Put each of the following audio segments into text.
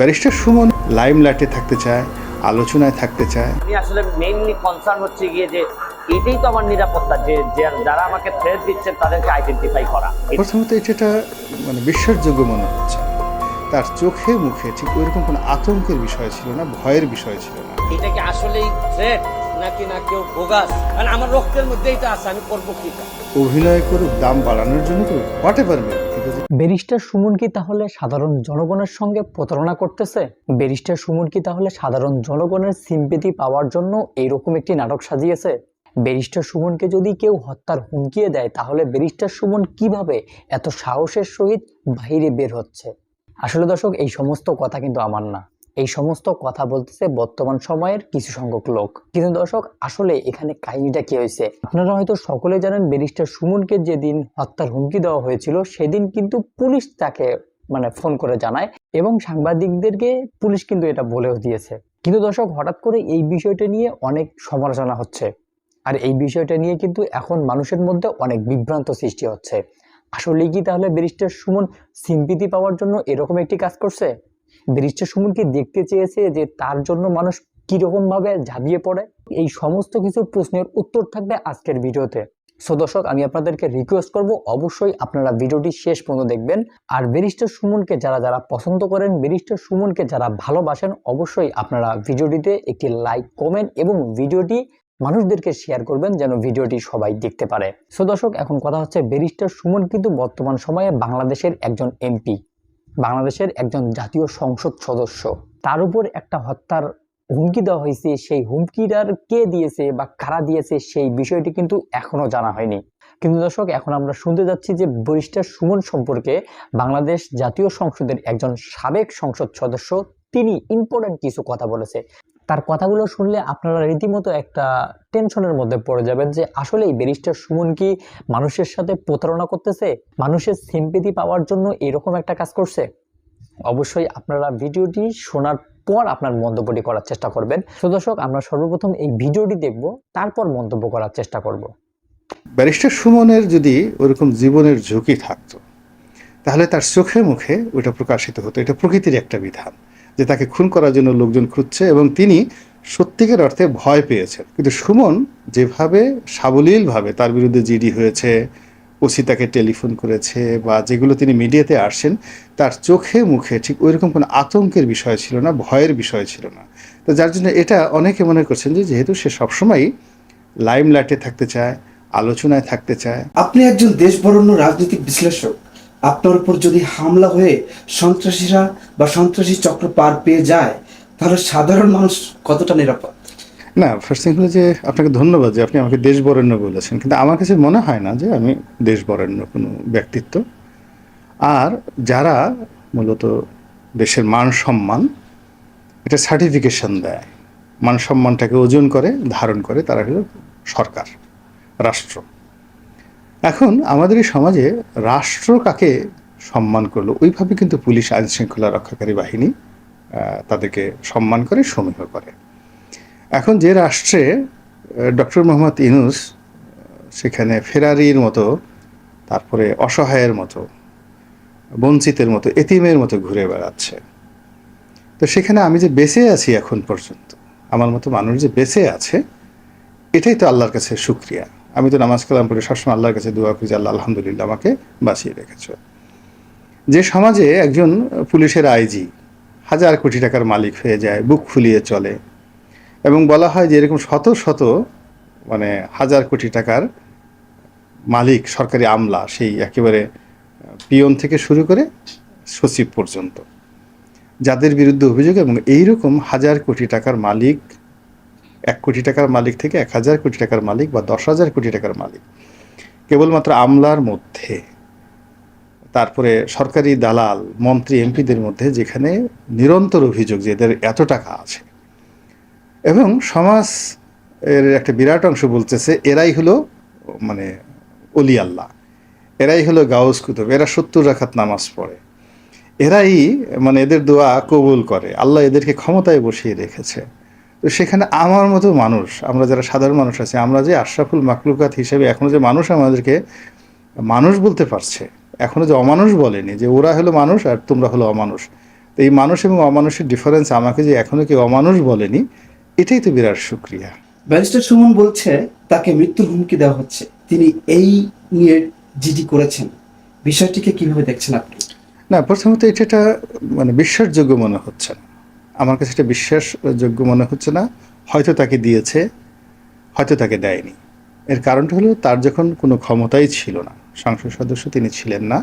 Barrister Suman lime লাইটে থাকতে চায় আলোচনায় থাকতে চায়। আমি আসলে মেইনলি কনসার্ন হচ্ছে গিয়ে যে এটাই তো আমার নিরাপত্তা যে যারা আমাকে থ্রেট দিচ্ছেন তাদেরকে আইডেন্টিফাই করা। প্রথমত এটা মানে বিশ্বাসযোগ্য মনে হচ্ছে। তার চোখে মুখে ঠিক ওইরকম কোনো আতঙ্কের বিষয় ছিল না ভয়ের বিষয় ছিল না। এটা কি আসলেই থ্রেট নাকি না কেউ বোগাস? মানে আমার রক্তের মধ্যেই তো আছে আমি করব কিটা অভিনয় করুক দাম বাড়ানোর জন্য করুক হোয়াট এভার ব্যারিস্টার সুমন কি তাহলে সাধারণ জনগণের সঙ্গে প্রতারণা করতেছে? ব্যারিস্টার সুমন কি তাহলে সাধারণ জনগণের সিম্পেতি পাওয়ার জন্য এইরকম একটি নাটক সাজিয়েছে? ব্যারিস্টার সুমনকে যদি কেউ হত্যার হুমকিয়ে দেয়, তাহলে ব্যারিস্টার সুমন কীভাবে এত সাহসের সহিত বাইরে বের হচ্ছে? আসলে দর্শক, এই সমস্ত কথা কিন্তু আমার না। এই সমস্ত কথা বলতেছে বর্তমান সময়ের কিছু সংখ্যক লোক। কিন্তু দর্শক, আসলে এখানে কাহিনীটা কি হয়েছে? আপনারা হয়তো সকলে জানেন ব্যারিস্টার সুমনকে যেদিন হত্যার হুমকি দেওয়া হয়েছিল, সেদিন কিন্তু পুলিশ তাকে মানে ফোন করে জানায় এবং সাংবাদিকদেরকে পুলিশ কিন্তু এটা বলেও দিয়েছে। কিন্তু দর্শক, হঠাৎ করে এই বিষয়টা নিয়ে অনেক সমালোচনা হচ্ছে। আর এই বিষয়টা নিয়ে কিন্তু এখন মানুষের মধ্যে অনেক বিভ্রান্ত সৃষ্টি হচ্ছে। আসলে কি তাহলে ব্যারিস্টার সুমন সিম্পিতি পাওয়ার জন্য এরকম একটি কাজ করছে? ব্যারিস্টার সুমন কি দেখতে চেয়েছে যে তার জন্য মানুষ কীরকম ভাবে ঝাঁপিয়ে পড়ে? এই সমস্ত কিছু প্রশ্নের উত্তর থাকবে আজকের ভিডিওতে। সো দর্শক, আমি আপনাদেরকে রিকোয়েস্ট করব, অবশ্যই আপনারা ভিডিওটি শেষ পর্যন্ত দেখবেন। আর ব্যারিস্টার সুমনকে যারা যারা পছন্দ করেন, ব্যারিস্টার সুমনকে যারা ভালোবাসেন, অবশ্যই আপনারা ভিডিওটিতে একটি লাইক কমেন্ট এবং ভিডিওটি মানুষদেরকে শেয়ার করবেন যেন ভিডিওটি সবাই দেখতে পারে। সো দর্শক, এখন কথা হচ্ছে ব্যারিস্টার সুমন কিন্তু বর্তমান সময়ে বাংলাদেশের একজন এমপি। বাংলাদেশের একজন জাতীয় সংসদ সদস্য। তার উপর একটা হত্যার হুমকি দেওয়া হয়েছে। সেই হুমকিটার কে দিয়েছে বা কারা দিয়েছে সেই বিষয়টি কিন্তু এখনও জানা হয়নি। কিন্তু দর্শক, এখন আমরা শুনতে যাচ্ছি যে বরিষ্ঠা সুমন সম্পর্কে বাংলাদেশ জাতীয় সংসদের একজন সাবেক সংসদ সদস্য, তিনি ইম্পর্টেন্ট কিছু কথা বলেছে। তার কথাগুলো শুনলে আপনারা রীতিমতো একটা টেনশনের মধ্যে পড়ে যাবেন যে আসলে এই ব্যারিস্টার সুমন কি মানুষের সাথে প্রতারণা করতেছে? মানুষের সিম্পেথি পাওয়ার জন্য এরকম একটা কাজ করছে? অবশ্যই আপনারা ভিডিওটি শোনার পর আপনার মন্তব্যটি করার চেষ্টা করবেন। তো দর্শক, আমরা সর্বপ্রথম এই ভিডিওটি দেখব, তারপর মন্তব্য করার চেষ্টা করব। ব্যারিস্টার সুমনের যদি ওরকম জীবনের ঝুঁকি থাকতো, তাহলে তার চোখে মুখে ওইটা প্রকাশিত হতো। এটা প্রকৃতির একটা বিধান। যে তাকে খুন করার জন্য লোকজন খুঁজছে এবং তিনি সত্যিকার অর্থে ভয় পেয়েছেন। কিন্তু সুমন যেভাবে সাবলীলভাবে তার বিরুদ্ধে জিডি হয়েছে, ওসি তাকে টেলিফোন করেছে বা যেগুলো তিনি মিডিয়াতে আসছেন, তার চোখে মুখে ঠিক ওইরকম কোনো আতঙ্কের বিষয় ছিল না, ভয়ের বিষয় ছিল না। তো যার জন্য এটা অনেকে মনে করছেন যে যেহেতু সে সবসময়ই লাইম লাইটে থাকতে চায়, আলোচনায় থাকতে চায়। আপনি একজন দেশবরণ্য রাজনৈতিক বিশ্লেষক। আপনার উপর যদি হামলা হয়ে সন্ত্রাসীরা বা সন্ত্রাসী চক্র পার পেয়ে যায়, তাহলে সাধারণ মানুষ কতটা নিরাপদ? না ফার্স্ট থিং হলো যে আপনাকে ধন্যবাদ যে আপনি আমাকে দেশ বরেণ্য বলেছেন। কিন্তু আমার কাছে মনে হয় না যে আমি দেশ বরেণ্য কোনো ব্যক্তিত্ব। আর যারা মূলত দেশের মান সম্মান, এটা সার্টিফিকেশন দেয়। মান সম্মানটাকে ওজন করে, ধারণ করে, তারা হলো সরকার, রাষ্ট্র। এখন আমাদের এই সমাজে রাষ্ট্র কাকে সম্মান করল, ওইভাবে কিন্তু পুলিশ আইন শৃঙ্খলা রক্ষাকারী বাহিনী তাদেরকে সম্মান করে, সমীহ করে। এখন যে রাষ্ট্রে ডক্টর মোহাম্মদ ইনুস সেখানে ফেরারির মতো, তারপরে অসহায়ের মতো, বঞ্চিতের মতো, এতিমের মতো ঘুরে বেড়াচ্ছে। তো সেখানে আমি যে বেঁচে আছি এখন পর্যন্ত, আমার মতো মানুষ যে বেঁচে আছে, এটাই তো আল্লাহর কাছে শুক্রিয়া। আমি তো নামাজ কালাম পড়ে সবসময় আল্লাহর কাছে দোয়া করি যে আল্লাহ আলহামদুলিল্লাহ আমাকে বাঁচিয়ে রেখেছ। যে সমাজে একজন পুলিশের আইজি হাজার কোটি টাকার মালিক হয়ে যায়, বুক ফুলিয়ে চলে এবং বলা হয় যে এরকম শত শত মানে হাজার কোটি টাকার মালিক, সরকারি আমলা সেই একেবারে পিয়ন থেকে শুরু করে সচিব পর্যন্ত। যাদের বিরুদ্ধে অভিযোগ এবং এইরকম হাজার কোটি টাকার মালিক এক কোটি টাকার মালিক থেকে এক হাজার কোটি টাকার মালিক বা দশ হাজার কোটি টাকার মালিক। কেবলমাত্র আমলার মধ্যে, তারপরে সরকারি দালাল, মন্ত্রী, এমপিদের মধ্যে যেখানে নিরন্তর অভিযোগ যে এদের এত টাকা আছে। এবং সমাজ এর একটা বিরাট অংশ বলতেছে, এরাই হলো মানে অলি আল্লাহ, এরাই হলো গাউস কুতুব, এরা সত্তর রাখাত নামাজ পড়ে। এরাই মানে এদের দোয়া কবুল করে, আল্লাহ এদেরকে ক্ষমতায় বসিয়ে রেখেছে। তো সেখানে আমার মতো মানুষ আমরা যারা সাধারণ মানুষ আছি আমরা যে আশরাফুল মাকলুকাত হিসেবে এখনও যে মানুষ আমাদেরকে মানুষ বলতে পারছে এখনও যে অমানুষ বলেনি যে ওরা হলো মানুষ আর তোমরা হলো অমানুষ। তো এই মানুষ এবং অমানুষের ডিফারেন্স আমাকে যে এখনও কেউ অমানুষ বলেনি এটাই তো বিরাট সুক্রিয়া ব্যারিস্টার সুমন বলছে তাকে মৃত্যুর হুমকি দেওয়া হচ্ছে। তিনি এই নিয়ে জিডি করেছেন। বিষয়টিকে কীভাবে দেখছেন আপনি? না প্রথমত এটা মানে বিশ্বাসযোগ্য মনে হচ্ছে না। আমার কাছে এটা বিশ্বাসযোগ্য মনে হচ্ছে না। হয়তো তাকে দিয়েছে, হয়তো তাকে দেয়নি। এর কারণটা হলো তার যখন কোনো ক্ষমতাই ছিল না, সংসদ সদস্য তিনি ছিলেন না,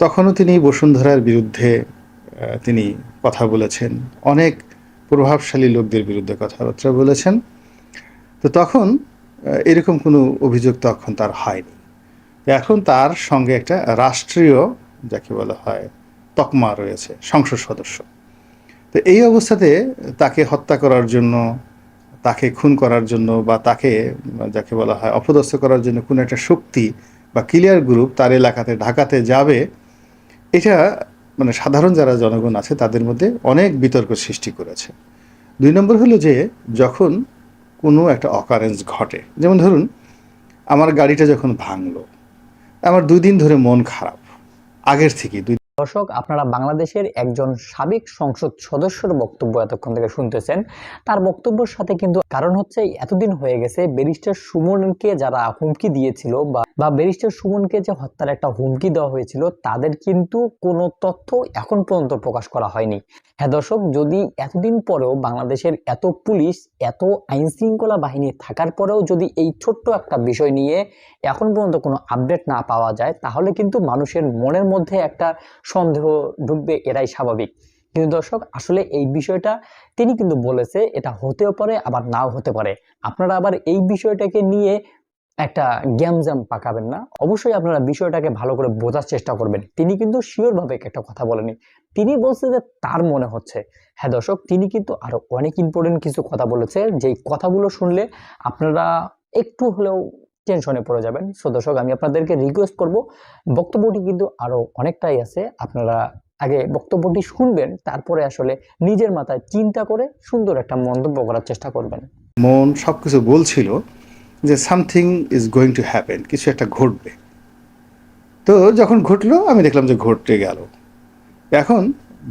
তখনও তিনি বসুন্ধরার বিরুদ্ধে তিনি কথা বলেছেন। অনেক প্রভাবশালী লোকদের বিরুদ্ধে কথাবার্তা বলেছেন। তো তখন এরকম কোনো অভিযোগ তখন তার হয়নি। এখন তার সঙ্গে একটা রাষ্ট্রীয়, যাকে বলা হয়, তকমা রয়েছে, সংসদ সদস্য। তো এই অবস্থাতে তাকে হত্যা করার জন্য, তাকে খুন করার জন্য বা তাকে, যাকে বলা হয় অপদস্থ করার জন্য কোনো একটা শক্তি বা ক্লিয়ার গ্রুপ তার এলাকাতে, ঢাকাতে যাবে, এটা মানে সাধারণ যারা জনগণ আছে তাদের মধ্যে অনেক বিতর্ক সৃষ্টি করেছে। দুই নম্বর হলো যে যখন কোনো একটা অকারেন্স ঘটে, যেমন ধরুন আমার গাড়িটা যখন ভাঙলো, আমার দুই দিন ধরে মন খারাপ, আগের থেকে দুই দর্শক, আপনারা বাংলাদেশের একজন সাবেক সংসদ সদস্যর বক্তব্য এতক্ষণ থেকে শুনতেছেন। তার বক্তব্যের সাথে কিন্তু কারণ হচ্ছে, এতদিন হয়ে গেছে, ব্যারিস্টার সুমনকে যারা হুমকি দিয়েছিল বা ব্যারিস্টার সুমনকে যে হত্যার একটা হুমকি দেওয়া হয়েছিল, তাদের কিন্তু কোনো তথ্য এখন পর্যন্ত প্রকাশ করা হয়নি। হ্যাঁ দর্শক, যদি এতদিন পরেও বাংলাদেশের এত পুলিশ, এত আইন শৃঙ্খলা বাহিনী থাকার পরেও যদি এই ছোট্ট একটা বিষয় নিয়ে এখন পর্যন্ত কোনো আপডেট না পাওয়া যায়, তাহলে কিন্তু মানুষের মনের মধ্যে একটা সন্দেহ ঢুকবে, এটাই স্বাভাবিক। কিন্তু দর্শক, আসলে এই বিষয়টা তিনি কিন্তু বলেছে, এটা হতেও পারে, আবার নাও হতে পারে। আপনারা আবার এই বিষয়টাকে নিয়ে একটা গ্যামজাম পাকাবেন না। অবশ্যই আপনারা বিষয়টাকে ভালো করে বোঝার চেষ্টা করবেন। তিনি কিন্তু শিওর ভাবে একটা কথা বলেনি তিনি বলছে যে তার মনে হচ্ছে। হ্যাঁ দর্শক, তিনি কিন্তু আরও অনেক ইম্পর্টেন্ট কিছু কথা বলেছে। যেই কথাগুলো শুনলে আপনারা একটু হলেও টেনশনে পড়ে যাবেন। সো দর্শক, আমি আপনাদেরকে রিকোয়েস্ট করব, বক্তব্যটি কিন্তু আরও অনেকটাই আছে। আপনারা আগে বক্তব্যটি শুনবেন, তারপরে আসলে নিজের মাথায় চিন্তা করে সুন্দর একটা মন্তব্য করার চেষ্টা করবেন। মন সব কিছু বলছিল যে something is going to happen কিছু একটা ঘটবে। তো যখন ঘটলো, আমি দেখলাম যে ঘটতে গেল। এখন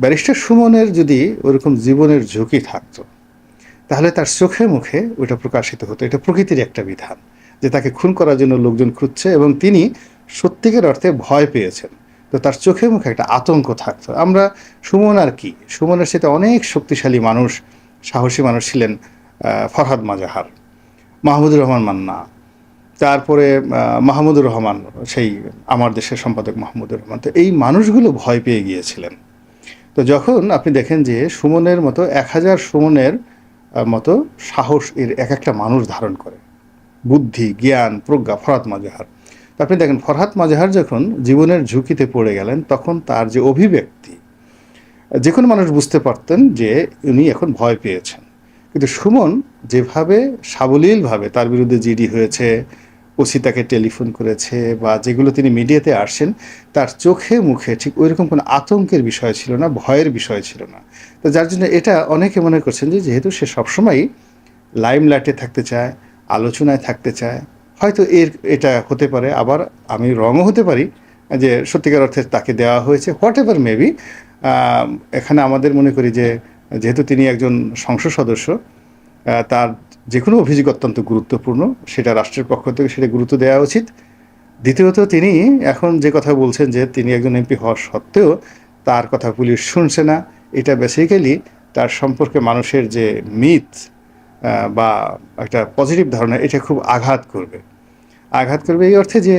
ব্যারিস্টার সুমনের যদি ওরকম জীবনের ঝুঁকি থাকতো, তাহলে তার চোখে মুখে ওটা প্রকাশিত হতো। এটা প্রকৃতির একটা বিধান। যে তাকে খুন করার জন্য লোকজন খুঁজছে এবং তিনি সত্যিকার অর্থে ভয় পেয়েছেন। তো তার চোখে মুখে একটা আতঙ্ক থাকতো। আমরা সুমন আর কি? সুমনের সাথে অনেক শক্তিশালী মানুষ, সাহসী মানুষ ছিলেন ফরহাদ মাজাহার, মাহমুদুর রহমান মান্না, তারপরে মাহমুদুর রহমান, সেই আমার দেশের সম্পাদক মাহমুদুর রহমান। তো এই মানুষগুলো ভয় পেয়ে গিয়েছিলেন। তো যখন আপনি দেখেন যে সুমনের মতো এক হাজার সুমনের মতো সাহস এর এক একটা মানুষ ধারণ করে বুদ্ধি, জ্ঞান, প্রজ্ঞা ফরহাদ মাজাহার। আপনি দেখেন ফরহাদ মাজাহার যখন জীবনের ঝুঁকিতে পড়ে গেলেন, তখন তার যে অভিব্যক্তি, যে কোনো মানুষ বুঝতে পারতেন যে উনি এখন ভয় পেয়েছেন। কিন্তু সুমন যেভাবে সাবলীলভাবে তার বিরুদ্ধে জিডি হয়েছে, ওসি তাকে টেলিফোন করেছে বা যেগুলো তিনি মিডিয়াতে আসছেন, তার চোখে মুখে ঠিক ওইরকম কোনো আতঙ্কের বিষয় ছিল না, ভয়ের বিষয় ছিল না। তো যার জন্য এটা অনেকে মনে করছেন যে যেহেতু সে সবসময়ই লাইমলাইটে থাকতে চায় আলোচনায় থাকতে চায়। হয়তো এর, এটা হতে পারে, আবার আমি রঙও হতে পারি যে সত্যিকার অর্থে তাকে দেওয়া হয়েছে হোয়াট এভার মেবি এখানে আমাদের মনে করি যে যেহেতু তিনি একজন সংসদ সদস্য তার যে কোনো অভিযোগ অত্যন্ত গুরুত্বপূর্ণ, সেটা রাষ্ট্রের পক্ষ থেকে সেটা গুরুত্ব দেওয়া উচিত। দ্বিতীয়ত, তিনি এখন যে কথা বলছেন যে তিনি একজন এমপি হওয়া সত্ত্বেও তার কথা পুলিশ শুনছে না, এটা বেসিক্যালি তার সম্পর্কে মানুষের যে মিথ বা একটা পজিটিভ ধারণা, এটা খুব আঘাত করবে। আঘাত করবে এই অর্থে যে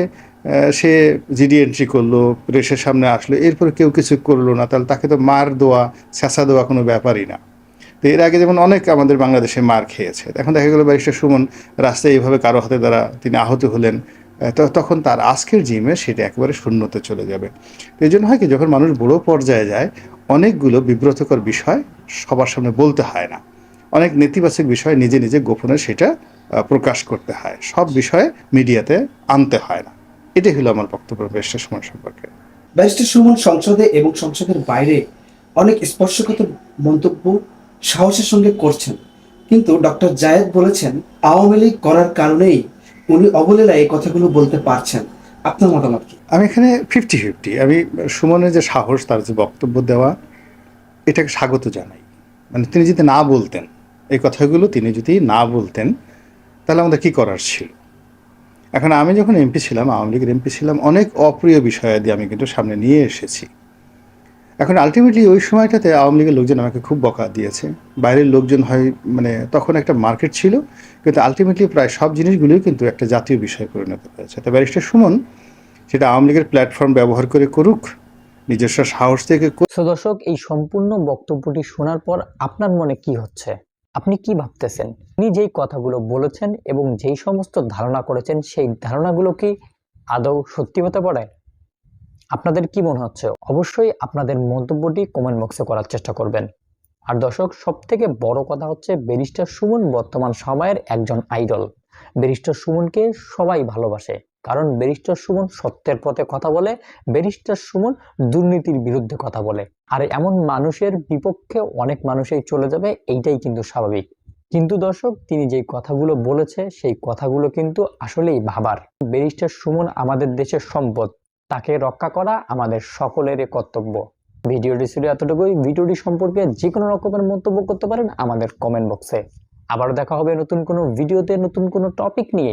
সে জিডি এন্ট্রি করল প্রেসের সামনে আসলো, এরপরে কেউ কিছু করল না, তাহলে তাকে তো মার দেওয়া ছেঁচা দেওয়া কোনো ব্যাপারই না। তো এর আগে যেমন অনেক আমাদের বাংলাদেশে মার খেয়েছে, এখন দেখা গেল ব্যারিস্টার সুমন রাস্তায় এইভাবে কারও হাতে দ্বারা তিনি আহত হলেন তো, তখন তার আজকের জিমে সেটা একেবারে শূন্যতে চলে যাবে। এই জন্য হয় কি, যখন মানুষ বড় পর্যায়ে যায়, অনেকগুলো বিব্রতকর বিষয় সবার সামনে বলতে হয় না। অনেক নেতিবাচক বিষয় নিজে নিজে গোপনে সেটা প্রকাশ করতে হয়। সব বিষয়ে মিডিয়াতে আনতে হয় না। এটাই হলো আমার বক্তব্য ব্যারিস্টার সুমন সম্পর্কে। ব্যারিস্টার সুমন সংসদে এবং সংসদের বাইরে অনেক স্পর্শকাতর মন্তব্য সাহসের সঙ্গে করছেন। কিন্তু ডক্টর জায়েদ বলেছেন আওয়ামী লীগ করার কারণেই উনি অবলীলা এই কথাগুলো বলতে পারছেন। আপনার মতামত কি? আমি এখানে ফিফটি ফিফটি আমি সুমনের যে সাহস তার যে বক্তব্য দেওয়া এটাকে স্বাগত জানাই। মানে তিনি যদি না বলতেন এই কথাগুলো তিনি যদি না বলতেন, তাহলে আমাদের কি করার ছিল? এখন আমি যখন এমপি ছিলাম, আওয়ামী লীগের এমপি ছিলাম, অনেক অপ্রিয় বিষয়াদি আমি কিন্তু সামনে নিয়ে এসেছি। এখন আলটিমেটলি ওই সময়টাতে আওয়ামী লীগের লোকজন আমাকে খুব বকা দিয়েছে। বাইরের লোকজন হয় মানে তখন একটা মার্কেট ছিল, কিন্তু আলটিমেটলি প্রায় সব জিনিসগুলোই কিন্তু একটা জাতীয় বিষয় পরিণত হয়েছে। তো ব্যারিস্টার সুমন, সেটা আওয়ামী লীগের প্ল্যাটফর্ম ব্যবহার করে করুক, নিজস্ব সাহস থেকে দর্শক, এই সম্পূর্ণ বক্তব্যটি শোনার পর আপনার মনে কি হচ্ছে? আপনি কি ভাবতেছেন? তিনি যেই কথাগুলো বলেছেন এবং যেই সমস্ত ধারণা করেছেন, সেই ধারণাগুলো কি আদৌ সত্যি হতে পারে? আপনাদের কি মনে হচ্ছে? অবশ্যই আপনাদের মন্তব্যটি কমেন্ট বক্সে করার চেষ্টা করবেন। আর দর্শক সব থেকে বড় কথা হচ্ছে ব্যারিস্টার সুমন বর্তমান সময়ের একজন আইডল ব্যারিস্টার সুমনকে সবাই ভালোবাসে। কারণ ব্যারিস্টার সুমন সত্যের পথে কথা বলে, ব্যারিস্টার সুমন দুর্নীতির বিরুদ্ধে কথা বলে। আর এমন মানুষের বিপক্ষে অনেক মানুষই চলে যাবে, এইটাই কিন্তু স্বাভাবিক। কিন্তু দর্শক, তিনি যে কথাগুলো বলেছে, সেই কথাগুলো কিন্তু আসলেই ভাবার ব্যারিস্টার সুমন আমাদের দেশের সম্পদ। তাকে রক্ষা করা আমাদের সকলের কর্তব্য। ভিডিওটি ছিল এতটুকুই। ভিডিওটি সম্পর্কে যে কোনো রকমের মন্তব্য করতে পারেন আমাদের কমেন্ট বক্সে আবার দেখা হবে নতুন কোনো ভিডিওতে নতুন কোনো টপিক নিয়ে।